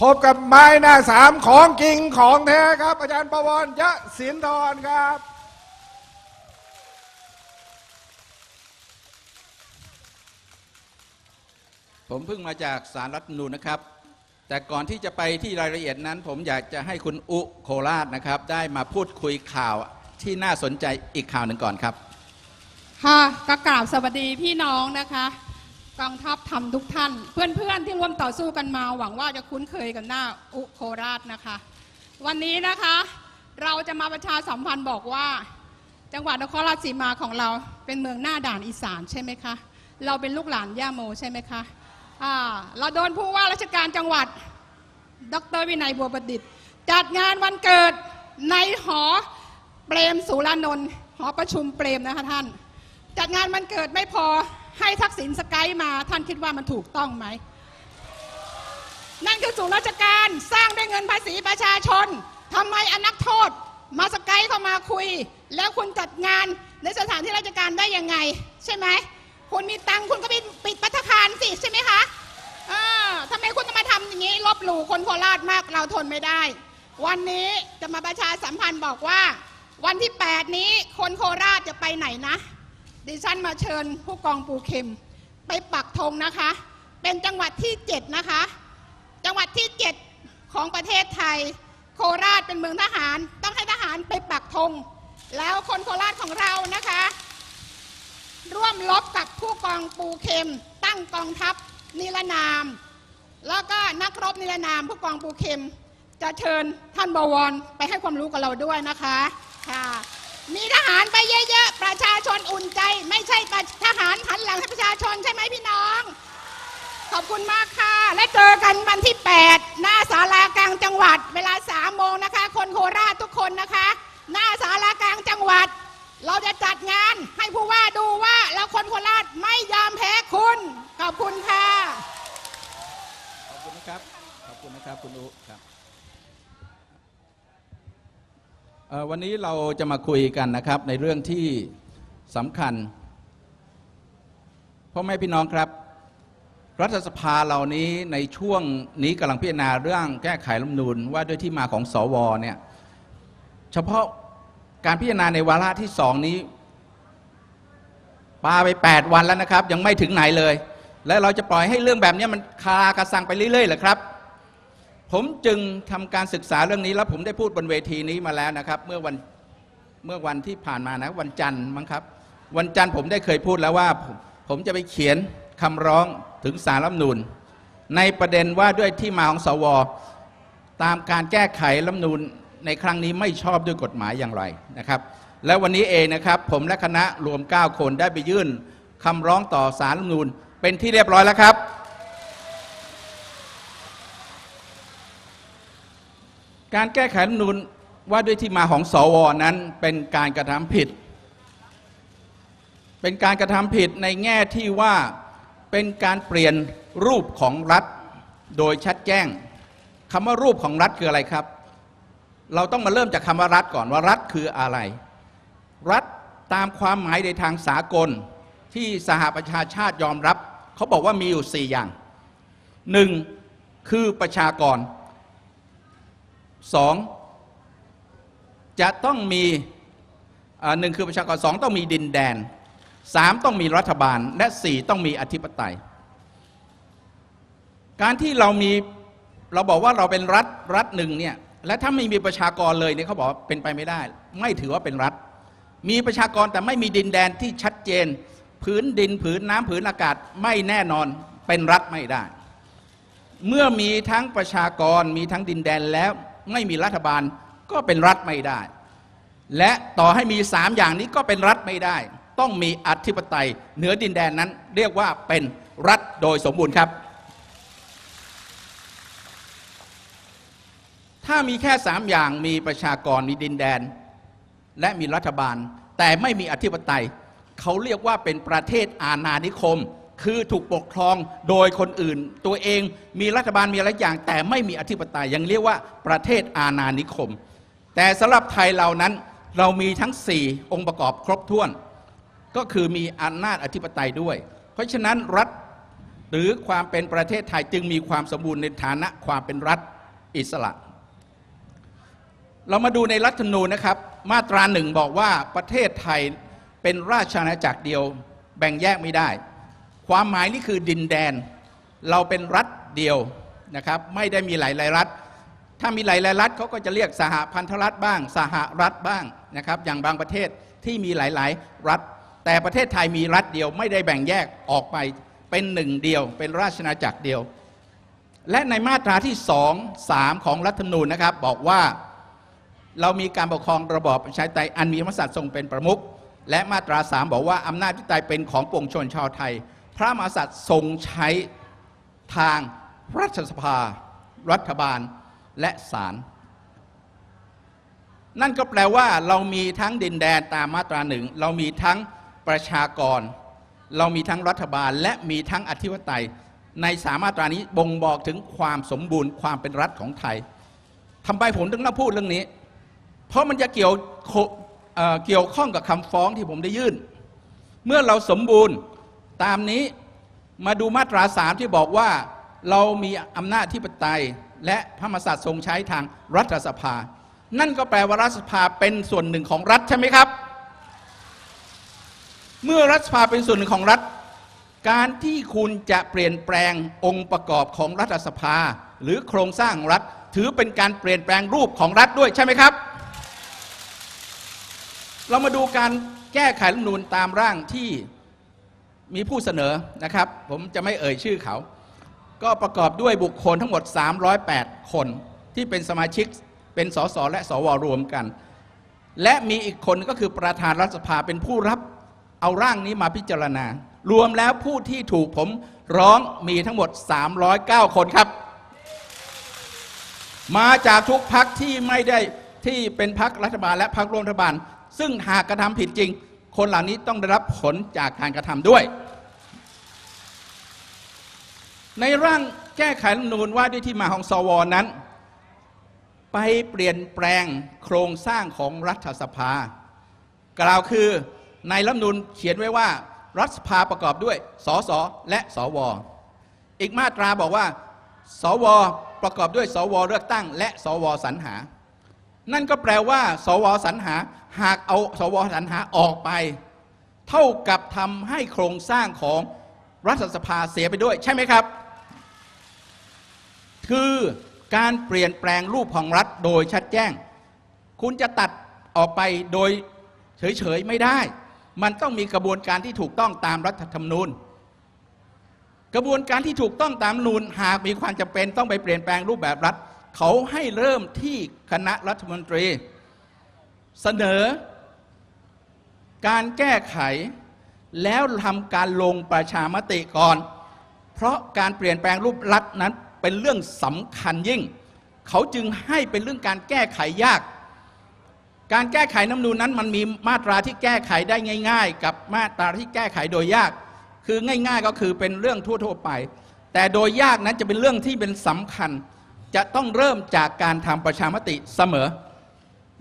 พบกับไม้หน้าสามของจริงของแท้ครับ อาจารย์ประวรยะศินทรครับผมเพิ่งมาจากสารรัฐธรรมนูญนะครับ แต่ก่อนที่จะไปที่รายละเอียดนั้น ผมอยากจะให้คุณอุโคราชนะครับ ได้มาพูดคุยข่าวที่น่าสนใจอีกข่าวหนึ่งก่อนครับ ค่ะก็กราบสวัสดีพี่น้องนะคะ กองทัพทำทุกท่าน เพื่อนๆที่ร่วมต่อสู้กันมาหวังว่าจะคุ้นเคยกับหน้าอุโคราชนะคะ วันนี้นะคะ เราจะมาประชาสัมพันธ์บอกว่า จังหวัดนครราชสีมาของเราเป็นเมืองหน้าด่านอีสานใช่ไหมคะ เราเป็นลูกหลานย่าโมใช่ไหมคะอ่าเราโดนผู้ว่าราชการจังหวัด ดรวินัยบัวประดิษฐ์ จัดงานวันเกิดในหอเปรมสุรานนท์หอประชุมเปรมนะคะท่าน จัดงานวันเกิดไม่พอ ให้ทักษิณสกายมาท่านคิดว่ามันถูกต้องไหม นั่นคือศูนราชการสร้างด้วยเงินภาษีประชาชนทำไมอนักโทษ มาสกายเข้ามาคุย แล้วคุณจัดงานในสถานที่ราชการได้ยังไง ใช่ไหมคุณมีตังคุณก็ไปปิดปัตคารสิใช่ไหมคะอ่าทำไมคุณต้องมาทำอย่างนี้ ลบหลู่คนโคราชมากเราทนไม่ได้ วันนี้จะมาประชาสัมพันธ์บอกว่า วันที่ 8 นี้คนโคราชจะไปไหนนะ ดิฉันมาเชิญผู้กองปูเข็ม ไปปักธงนะคะ เป็นจังหวัดที่ 7 นะคะ จังหวัดที่ 7 ของประเทศไทย โคราชเป็นเมืองทหาร ต้องให้ทหารไปปักธง แล้วคนโคราชของเรานะคะ ร่วมรบกับผู้กองปูเข็ม ตั้งกองทัพนิรนาม แล้วก็นักรบนิรนามผู้กองปูเข็ม จะเชิญท่านบวรไปให้ความรู้กับเราด้วยนะคะค่ะ มีทหารไปเยอะๆ ประชาชนอุ่นใจ ไม่ใช่ทหารหันหลังให้ประชาชนใช่ไหมพี่น้อง ขอบคุณมากค่ะ และเจอกันวันที่ 8 หน้าศาลากลางจังหวัด เวลา3โมงนะคะ คนโคราชทุกคนนะคะ หน้าศาลากลางจังหวัด เราจะจัดงานให้ผู้ว่าดูว่าเราคนโคราชไม่ยอมแพ้คุณ ขอบคุณค่ะ ขอบคุณนะครับ ขอบคุณนะครับคุณอุครับ วันนี้เราจะมาคุยกันนะครับในเรื่องที่สำคัญพ่อแม่พี่น้องครับ รัฐสภาเหล่านี้ในช่วงนี้กำลังพิจารณาเรื่องแก้ไขรัฐมนูญว่าด้วยที่มาของสวเนี่ยเฉพาะการพิจารณาในวาระที่สองนี้ปาไป 8 วันแล้วนะครับ ยังไม่ถึงไหนเลย และเราจะปล่อยให้เรื่องแบบนี้มันคากระสังไปเรื่อยๆหรือครับ ผมจึงทำการศึกษาเรื่องนี้ แล้วผมได้พูดบนเวทีนี้มาแล้วนะครับ เมื่อวันเมื่อวันที่ผ่านมานะวันจันทร์มั้งครับ วันจันทร์ผมได้เคยพูดแล้วว่า ผมผมจะไปเขียนคำร้องถึงสารรัฐมนูญในประเด็นว่าด้วยที่มาของสว ตามการแก้ไขรัฐมนูญในครั้งนี้ไม่ชอบด้วยกฎหมายอย่างไรนะครับ และวันนี้เองนะครับ ผมและคณะรวม 9 คนได้ไปยื่นคำร้องต่อสารรัฐมนูญเป็นที่เรียบร้อยแล้วครับ การแก้ไขรัฐมนูญว่าด้วยที่มาของสวนั้นเป็นการกระทำผิด เป็นการกระทำผิดในแง่ที่ว่าเป็นการเปลี่ยนรูปของรัฐโดยชัดแจ้งคำว่ารูปของรัฐคืออะไรครับ เราต้องมาเริ่มจากคำว่ารัฐก่อนว่ารัฐคืออะไร รัฐตามความหมายในทางสากลที่สหประชาชาติยอมรับ เขาบอกว่ามีอยู่ 4 อย่างหนึ่งคือประชากร สองจะต้องมีหนึ่งคือประชากรสองต้องมีดินแดนสามต้องมีรัฐบาลและสี่ต้องมีอธิปไตย การที่เรามีเราบอกว่าเราเป็นรัฐรัฐหนึ่งเนี่ยและถ้าไม่มีประชากรเลยเนี่ยเขาบอกว่าเป็นไปไม่ได้ ไม่ถือว่าเป็นรัฐ มีประชากรแต่ไม่มีดินแดนที่ชัดเจนผืนดินผืนน้ำผืนอากาศไม่แน่นอนเป็นรัฐไม่ได้ เมื่อมีทั้งประชากรมีทั้งดินแดนแล้ว ไม่มีรัฐบาลก็เป็นรัฐไม่ได้ และต่อให้มีสามอย่างนี้ก็เป็นรัฐไม่ได้ ต้องมีอธิปไตยเหนือดินแดนนั้น เรียกว่าเป็นรัฐโดยสมบูรณ์ครับ ถ้ามีแค่สามอย่างมีประชากรมีดินแดน และมีรัฐบาล แต่ไม่มีอธิปไตย เขาเรียกว่าเป็นประเทศอาณานิคม คือถูกปกครองโดยคนอื่น ตัวเองมีรัฐบาลมีอะไรอย่าง แต่ไม่มีอธิปไตยยังเรียกว่าประเทศอาณานิคม แต่สำหรับไทยเรานั้นเรามีทั้ง 4 องค์ประกอบครบถ้วน ก็คือมีอำนาจอธิปไตยด้วย เพราะฉะนั้นรัฐหรือความเป็นประเทศไทยจึงมีความสมบูรณ์ในฐานะความเป็นรัฐอิสระ เรามาดูในรัฐธรรมนูญนะครับ มาตราหนึ่งบอกว่าประเทศไทยเป็นราชอาณาจักรเดียวแบ่งแยกไม่ได้ ความหมายนี่คือดินแดน เราเป็นรัฐเดียวนะครับ ไม่ได้มีหลายๆรัฐ ถ้ามีหลายๆรัฐเขาก็จะเรียกสหพันธรัฐบ้าง สหรัฐบ้างนะครับ อย่างบางประเทศที่มีหลายๆรัฐ แต่ประเทศไทยมีรัฐเดียว ไม่ได้แบ่งแยกออกไปเป็นหนึ่งเดียว เป็นราชอาณาจักรเดียว และในมาตราที่สองสามของรัฐธรรมนูญนะครับ บอกว่าเรามีการปกครองระบอบประชาธิปไตยอันมีพระมหากษัตริย์ทรงเป็นประมุขและมาตราสามบอกว่าอำนาจที่ไตยเป็นของปวงชนชาวไทย ระมหากษัตริย์ทรงใช้ทางรัฐสภา รัฐบาลและศาลนั่นก็แปลว่าเรามีทั้งดินแดนตามมาตราหนึ่ง เรามีทั้งประชากร เรามีทั้งรัฐบาล และมีทั้งอธิปไตย ในสามมาตรานี้บ่งบอกถึงความสมบูรณ์ความเป็นรัฐของไทยทำไมผมถึงต้องพูดเรื่องนี้ เพราะมันจะเกี่ยวเเกี่ยวข้องกับคำฟ้องที่ผมได้ยื่น เมื่อเราสมบูรณ์ ตามนี้มาดูมาตราสามที่บอกว่าเรามีอำนาจที่ปไตย และพระมหากษัตริย์ทรงใช้ทางรัฐสภา นั่นก็แปลว่ารัฐสภาเป็นส่วนหนึ่งของรัฐใช่ไหมครับ เมื่อรัฐสภาเป็นส่วนหนึ่งของรัฐ การที่คุณจะเปลี่ยนแปลงองค์ประกอบของรัฐสภา หรือโครงสร้างของรัฐ ถือเป็นการเปลี่ยนแปลงรูปของรัฐด้วยใช่ไหมครับ เรามาดูการแก้ไขรัฐธรรมนูญตามร่างที่ มีผู้เสนอนะครับ ผมจะไม่เอ่ยชื่อเขา ก็ประกอบด้วยบุคคลทั้งหมด 308 คนที่เป็นสมาชิกเป็นสสและสวรวมกัน และมีอีกคนก็คือประธานรัฐสภาเป็นผู้รับเอาร่างนี้มาพิจารณา รวมแล้วผู้ที่ถูกผมร้องมีทั้งหมด 309 คนครับ มาจากทุกพักที่ไม่ได้ที่เป็นพักรัฐบาลและพักร่วมรัฐบาล ซึ่งหากกระทำผิดจริง คนเหล่านี้ต้องได้รับผลจากการกระทำด้วย ในร่างแก้ไขรัฐมนูญว่าด้วยที่มาของสวนั้น ไปเปลี่ยนแปลงโครงสร้างของรัฐสภา กล่าวคือในรัฐมนูญเขียนไว้ว่า รัฐสภาประกอบด้วยสสและสว อีกมาตราบอกว่า สวประกอบด้วยสวเลือกตั้ง และสวสรรหา นั่นก็แปลว่า สวสรรหา หากเอาสวสรรหาออกไป เท่ากับทำให้โครงสร้างของรัฐสภาเสียไปด้วย ใช่ไหมครับ คือการเปลี่ยนแปลงรูปของรัฐโดยชัดแจ้ง คุณจะตัดออกไปโดยเฉยๆไม่ได้ มันต้องมีกระบวนการที่ถูกต้องตามรัฐธรรมนูญ กระบวนการที่ถูกต้องตามนูญหากมีความจำเป็นต้องไปเปลี่ยนแปลงรูปแบบรัฐ เขาให้เริ่มที่คณะรัฐมนตรี เสนอ การแก้ไข แล้วทำการลงประชามติก่อน เพราะการเปลี่ยนแปลงรูปรัฐนั้นเป็นเรื่องสำคัญยิ่ง เขาจึงให้เป็นเรื่องการแก้ไขยาก การแก้ไขน้ำนูนนั้นมันมีมาตราที่แก้ไขได้ง่าย ๆ กับมาตราที่แก้ไขโดยยาก คือง่าย ๆ ก็คือเป็นเรื่องทั่วๆไป แต่โดยยากนั้นจะเป็นเรื่องที่เป็นสำคัญ จะต้องเริ่มจากการทำประชามติเสมอ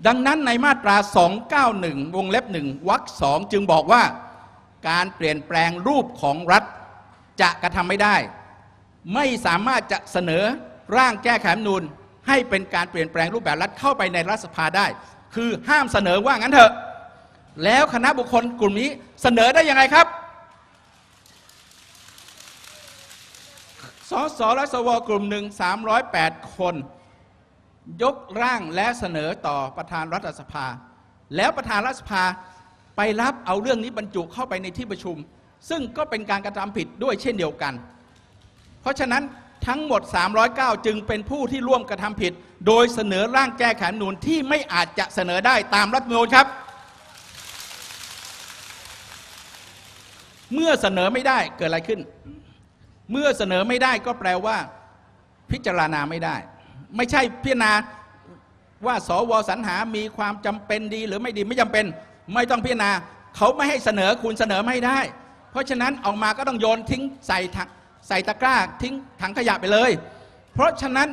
ดังนั้นในมาตรา 291 วงเล็บหนึ่งวรรคสองจึงบอกว่า การเปลี่ยนแปลงรูปของรัฐจะกระทำไม่ได้ ไม่สามารถจะเสนอร่างแก้ไขรัฐธรรมนูญให้เป็นการเปลี่ยนแปลงรูปแบบรัฐเข้าไปในรัฐสภาได้ คือห้ามเสนอว่างั้นเถอะ แล้วคณะบุคคลกลุ่มนี้เสนอได้ยังไงครับ สสและสวกลุ่มหนึ่ง308 คน ยกร่างและเสนอต่อประธานรัฐสภา แล้วประธานรัฐสภาไปรับเอาเรื่องนี้บรรจุเข้าไปในที่ประชุม ซึ่งก็เป็นการกระทำผิดด้วยเช่นเดียวกัน เพราะฉะนั้นทั้งหมด 309 จึงเป็นผู้ที่ร่วมกระทำผิด โดยเสนอร่างแก้ไขนูญที่ไม่อาจจะเสนอได้ตามรัฐมนูญครับ เมื่อเสนอไม่ได้เกิดอะไรขึ้น เมื่อเสนอไม่ได้ก็แปลว่า พิจารณาไม่ได้ ไม่ใช่พิจารณาว่าสวสรรหามีความจำเป็นดีหรือไม่ดีไม่จำเป็น ไม่ต้องพิจารณาเขาไม่ให้เสนอคุณเสนอไม่ได้ เพราะฉะนั้นออกมาก็ต้องโยนทิ้งใส่ถังใส่ตะกร้าทิ้งถังขยะไปเลย เพราะฉะนั้น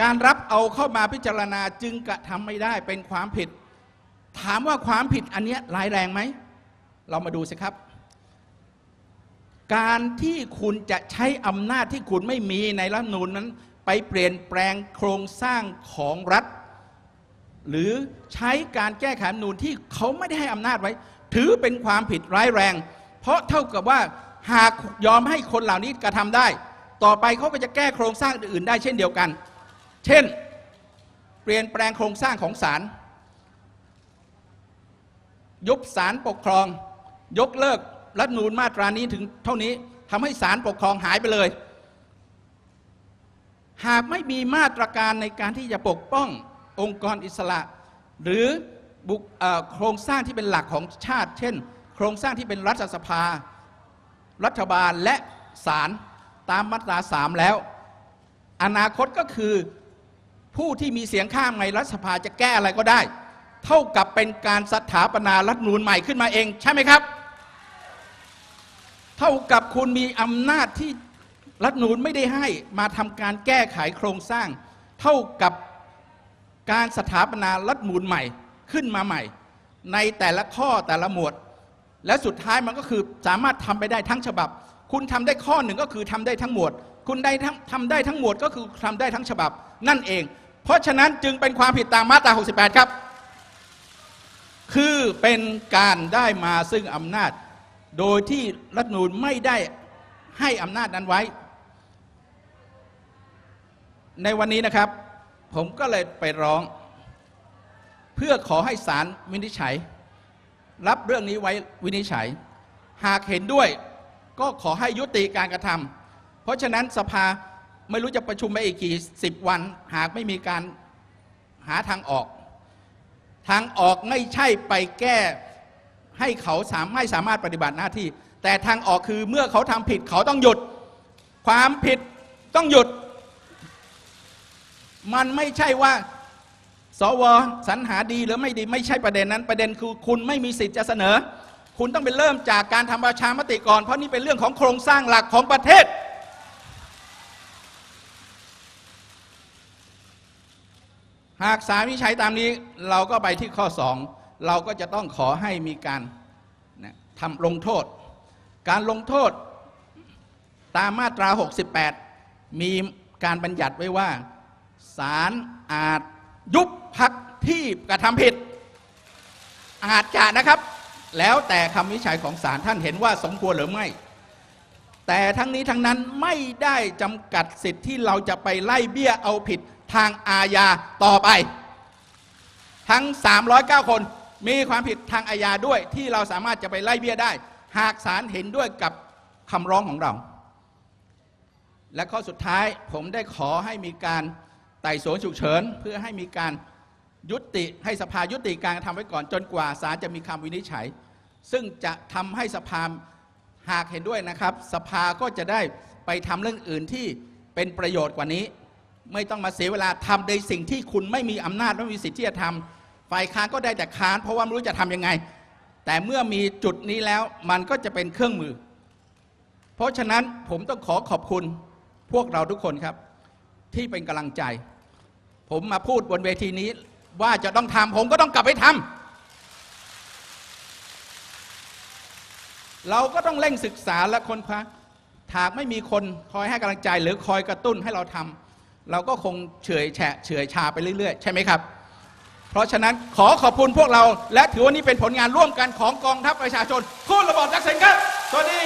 การรับเอาเข้ามาพิจารณาจึงกระทำไม่ได้เป็นความผิด ถามว่าความผิดอันนี้ร้ายแรงไหม เรามาดูสิครับ การที่คุณจะใช้อำนาจที่คุณไม่มีในรัฐนูญนั้น ไปเปลี่ยนแปลงโครงสร้างของรัฐ หรือใช้การแก้ไขรัฐนูญที่เขาไม่ได้ให้อำนาจไว้ ถือเป็นความผิดร้ายแรง เพราะเท่ากับว่าหากยอมให้คนเหล่านี้กระทำได้ ต่อไปเขาก็จะแก้โครงสร้างอื่นได้เช่นเดียวกัน เช่น เปลี่ยนแปลงโครงสร้างของศาลยุบศาลปกครอง ยกเลิก รัฐนูญมาตรานี้ถึงเท่านี้ทำให้ศาลปกครองหายไปเลย หากไม่มีมาตรการในการที่จะปกป้ององค์กรอิสระ หรือบุคเอ่อโครงสร้างที่เป็นหลักของชาติ เช่น โครงสร้างที่เป็นรัฐสภา รัฐบาลและศาลตามมาตราสามแล้ว อนาคตก็คือผู้ที่มีเสียงข้างในรัฐสภาจะแก้อะไรก็ได้ เท่ากับเป็นการสถาปนารัฐนูญใหม่ขึ้นมาเอง ใช่ไหมครับ เท่ากับคุณมีอำนาจที่รัฐมนูญไม่ได้ให้มาทำการแก้ไขโครงสร้าง เท่ากับการสถาปนารัฐมนูญใหม่ขึ้นมาใหม่ ในแต่ละข้อแต่ละหมวด และสุดท้ายมันก็คือสามารถทำไปได้ทั้งฉบับ คุณทำได้ข้อหนึ่งก็คือทำได้ทั้งหมวด คุณได้ทั้งทำได้ทั้งหมวดก็คือทำได้ทั้งฉบับ นั่นเอง เพราะฉะนั้นจึงเป็นความผิดตามมาตรา 68 ครับ คือเป็นการได้มาซึ่งอำนาจ โดยที่รัฐมนูญไม่ได้ให้อำนาจนั้นไว้ ในวันนี้นะครับ ผมก็เลยไปร้อง เพื่อขอให้ศาลวินิจฉัย รับเรื่องนี้ไว้วินิจฉัย หากเห็นด้วยก็ขอให้ยุติการกระทำเพราะฉะนั้นสภาไม่รู้จะประชุมไปอีกกี่สิบวัน หากไม่มีการหาทางออก ทางออกไม่ใช่ไปแก้ ให้เขาสามไม่สามารถปฏิบัติหน้าที่ แต่ทางออกคือเมื่อเขาทำผิดเขาต้องหยุด ความผิดต้องหยุด มันไม่ใช่ว่าสวสรรหาดีหรือไม่ดีไม่ใช่ประเด็นนั้น ประเด็นคือคุณไม่มีสิทธิ์จะเสนอ คุณต้องไปเริ่มจากการทำประชามติก่อน เพราะนี่เป็นเรื่องของโครงสร้างหลักของประเทศ หากสารวินิจฉัยตามนี้เราก็ไปที่ข้อ2 เราก็จะต้องขอให้มีการนะทำลงโทษ การลงโทษตามมาตรา 68 มีการบัญญัติไว้ว่าศาลอาจยุบพักที่กระทำผิด อาจจะนะครับ แล้วแต่คำวิจัยของศาลท่านเห็นว่าสมควรหรือไม่ แต่ทั้งนี้ทั้งนั้นไม่ได้จำกัดสิทธิ์ที่เราจะไปไล่เบี้ยเอาผิดทางอาญาต่อไป ทั้ง 309 คน มีความผิดทางอาญาด้วยที่เราสามารถจะไปไล่เบี้ยได้ หากศาลเห็นด้วยกับคำร้องของเรา และข้อสุดท้ายผมได้ขอให้มีการไต่สวนฉุกเฉิน เพื่อให้มีการยุติให้สภายุติการทำไว้ก่อนจนกว่าศาลจะมีคำวินิจฉัย ซึ่งจะทำให้สภาหากเห็นด้วยนะครับ สภาก็จะได้ไปทำเรื่องอื่นที่เป็นประโยชน์กว่านี้ ไม่ต้องมาเสียเวลาทำในสิ่งที่คุณไม่มีอำนาจไม่มีสิทธิ์ที่จะทำ ฝ่ายค้านก็ได้แต่ค้าน เพราะว่าไม่รู้จะทำยังไง แต่เมื่อมีจุดนี้แล้วมันก็จะเป็นเครื่องมือ เพราะฉะนั้นผมต้องขอขอบคุณพวกเราทุกคนครับ ที่เป็นกำลังใจ ผมมาพูดบนเวทีนี้ว่าจะต้องทำผมก็ต้องกลับไปทำเราก็ต้องเร่งศึกษาและค้นคว้าหากไม่มีคนคอยให้กำลังใจหรือคอยกระตุ้นให้เราทำเราก็คงเฉยแฉะเฉยชาไปเรื่อย ๆ ใช่ไหมครับ เพราะฉะนั้นขอขอบคุณพวกเรา และถือว่านี่เป็นผลงานร่วมกันของกองทัพประชาชนคู่ระบอบทักษิณครับสวัสดี